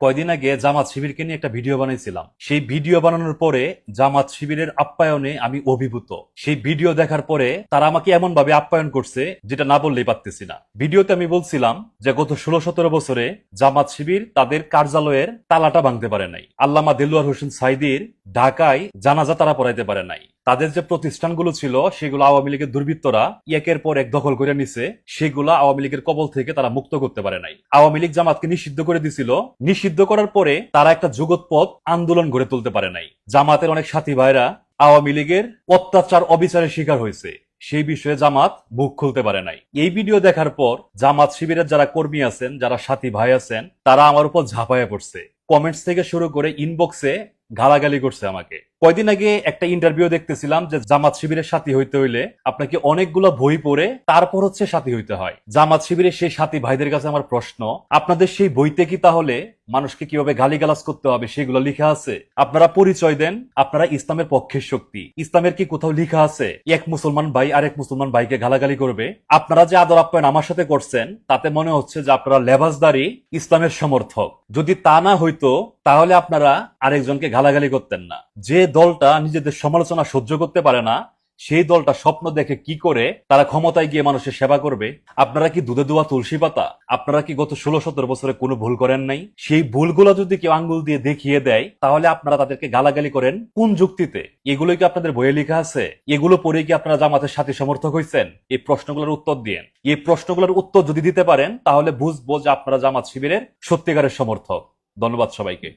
কয়দিন আগে জামাত শিবিরকে নিয়ে একটা ভিডিও বানাইছিলাম। সেই ভিডিও বানানোর পরে জামাত শিবিরের আপ্যায়নে আমি অভিভূত। সেই ভিডিও দেখার পরে তারা আমাকে এমন ভাবে আপ্যায়ন করছে যেটা না বললেই পারতেছি না। ভিডিওতে আমি বলছিলাম যে, গত ষোলো সতেরো বছরে জামাত শিবির তাদের কার্যালয়ের তালাটা ভাঙতে পারে নাই। আল্লামা দেলুয়ার হোসেন সাইদির ঢাকায় জানাজা তারা পড়াইতে পারে নাই। তাদের যে প্রতিষ্ঠানগুলো ছিল, সেগুলো আওয়ামী লীগের দুর্বৃত্তরা একের পর এক দখল করে নিছে। সেগুলো আওয়ামী লীগের কবল থেকে তারা মুক্ত করতে পারে নাই। আওয়ামী লীগ জামাতকে নিষিদ্ধ করে দিছিল। নিষিদ্ধ করার পরে তারা একটা যুগৎপথ আন্দোলন গড়ে তুলতে পারে নাই। জামাতের অনেক সাথী ভাইরা আওয়ামী লীগের অত্যাচার অবিচারের শিকার হয়েছে। সেই বিষয়ে জামাত মুখ খুলতে পারে নাই। এই ভিডিও দেখার পর জামাত শিবিরের যারা কর্মী আছেন, যারা সাথী ভাই আছেন, তারা আমার উপর ঝাঁপাইয়া পড়ছে। কমেন্টস থেকে শুরু করে ইনবক্সে গালাগালি করছে আমাকে। কয়দিন আগে একটা ইন্টারভিউ দেখতেছিলাম যে জামাত শিবিরের সাথী হইতে হইলে আপনাকে অনেকগুলো বই পড়ে তারপর হচ্ছে সাথী হইতে হয়। জামাত শিবিরের সেই সাথী ভাইদের কাছে আমার প্রশ্ন, আপনাদের সেই বইতে কি তাহলে মানুষকে কীভাবে গালিগালাজ করতে হবে সেগুলো লিখা আছে? আপনারা পরিচয় দেন, আপনারা ইসলামের পক্ষের শক্তি। ইসলামের কি কোথাও লিখা আছে? এক মুসলমান ভাই আর এক মুসলমান ভাইকে গালাগালি করবে। আপনারা যে আদর আপ্যায়ন আমার সাথে করছেন, তাতে মনে হচ্ছে যে আপনারা লেবাসদারি ইসলামের সমর্থক। যদি তা না হইতো, তাহলে আপনারা আরেকজনকে গালাগালি করতেন না। যে দলটা নিজেদের সমালোচনা সহ্য করতে পারে না, সেই দলটা স্বপ্ন দেখে কি করে তারা ক্ষমতায় গিয়ে মানুষের সেবা করবে? আপনারা কি দুধে দোয়া তুলসী পাতা? আপনারা কি গত ষোলো সতেরো বছরে কোনো ভুল করেন নাই? সেই ভুলগুলো যদি কেউ আঙ্গুল দিয়ে দেখিয়ে দেয়, তাহলে আপনারা তাদেরকে গালাগালি করেন কোন যুক্তিতে? এগুলোই কি আপনাদের বইয়ে লেখা আছে? এগুলো পড়ে কি আপনারা জামাতের সাথে সমর্থক হয়েছেন এই প্রশ্নগুলোর উত্তর দিয়েন। এই প্রশ্নগুলোর উত্তর যদি দিতে পারেন, তাহলে বুঝব যে আপনারা জামাত শিবিরের সত্যিকারের সমর্থক। ধন্যবাদ সবাইকে।